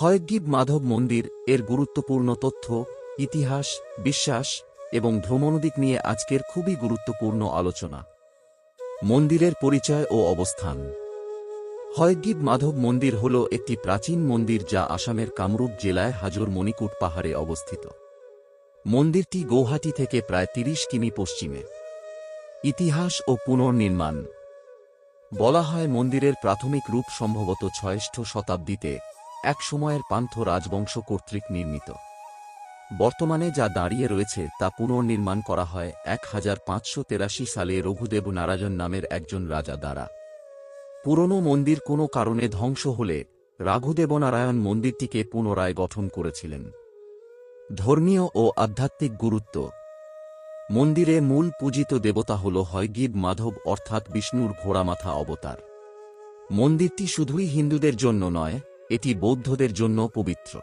হয়গ্রীব মাধব মন্দির এর গুরুত্বপূর্ণ তথ্য, ইতিহাস, বিশ্বাস এবং ভ্রমণদিক নিয়ে আজকের খুবই গুরুত্বপূর্ণ আলোচনা। মন্দিরের পরিচয় ও অবস্থান। হয়গ্রীব মাধব মন্দির হল একটি প্রাচীন মন্দির যা আসামের কামরূপ জেলায় হাজর মণিকুট পাহাড়ে অবস্থিত। মন্দিরটি গৌহাটি থেকে প্রায় তিরিশ কিমি পশ্চিমে। ইতিহাস ও পুনর্নির্মাণ। বলা হয় মন্দিরের প্রাথমিক রূপ সম্ভবত ছয়ষ্ঠ শতাব্দীতে এক সময়ের পান্থ রাজবংশ কর্তৃক নির্মিত। বর্তমানে যা দাঁড়িয়ে রয়েছে তা পুনর্নির্মাণ করা হয় এক হাজার পাঁচশো তেরাশি সালে রঘুদেব নারায়ণ নামের একজন রাজা দ্বারা। পুরনো মন্দির কোনো কারণে ধ্বংস হলে রাঘুদেবনারায়ণ মন্দিরটিকে পুনরায় গঠন করেছিলেন। ধর্মীয় ও আধ্যাত্মিক গুরুত্ব। মন্দিরে মূল পূজিত দেবতা হল হয়গিব মাধব অর্থাৎ বিষ্ণুর ঘোড়ামাথা অবতার। মন্দিরটি শুধুই হিন্দুদের জন্য নয় এটি বৌদ্ধদের জন্য পবিত্র।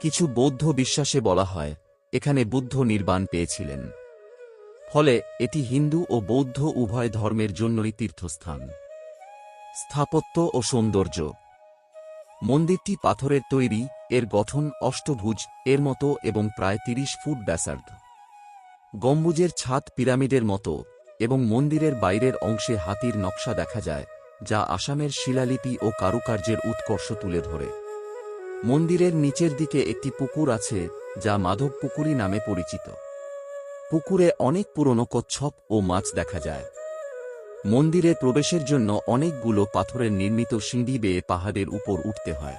কিছু বৌদ্ধ বিশ্বাসে বলা হয়, এখানে বুদ্ধ নির্বাণ পেয়েছিলেন। ফলে এটি হিন্দু ও বৌদ্ধ উভয় ধর্মের জন্যই তীর্থস্থান। স্থাপত্য ও সৌন্দর্য। মন্দিরটি পাথরের তৈরি, এর গঠন অষ্টভুজ, এর মতো এবং প্রায় তিরিশ ফুট ব্যাসার্ধ। গম্বুজের ছাদ পিরামিডের মতো এবং মন্দিরের বাইরের অংশে হাতির নকশা দেখা যায়। যা আসামের শিলালিপি ও কারুকার্যের উৎকর্ষ তুলে ধরে। মন্দিরের নিচের দিকে একটি পুকুর আছে, যা মাধব পুকুরি নামে পরিচিত। পুকুরে অনেক পুরনো কচ্ছপ ও মাছ দেখা যায়। মন্দিরে প্রবেশের জন্য অনেকগুলো পাথরের নির্মিত সিঁড়ি বেয়ে পাহাড়ের উপর উঠতে হয়।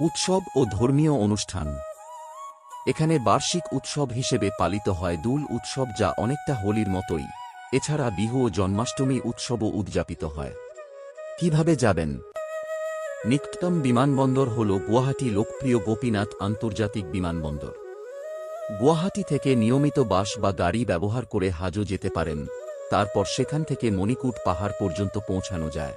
উৎসব ও ধর্মীয় অনুষ্ঠান। এখানে বার্ষিক উৎসব হিসেবে পালিত হয় দুল উৎসব যা অনেকটা হোলির মতোই। এছাড়া বিহু ও জন্মাষ্টমী উৎসবও উদযাপিত হয়। কীভাবে যাবেন? নিকটতম বিমানবন্দর হল গুয়াহাটি লোকপ্রিয় গোপীনাথ আন্তর্জাতিক বিমানবন্দর। গুয়াহাটি থেকে নিয়মিত বাস বা গাড়ি ব্যবহার করে হাজো যেতে পারেন, তারপর সেখান থেকে মণিকূট পাহাড় পর্যন্ত পৌঁছানো যায়।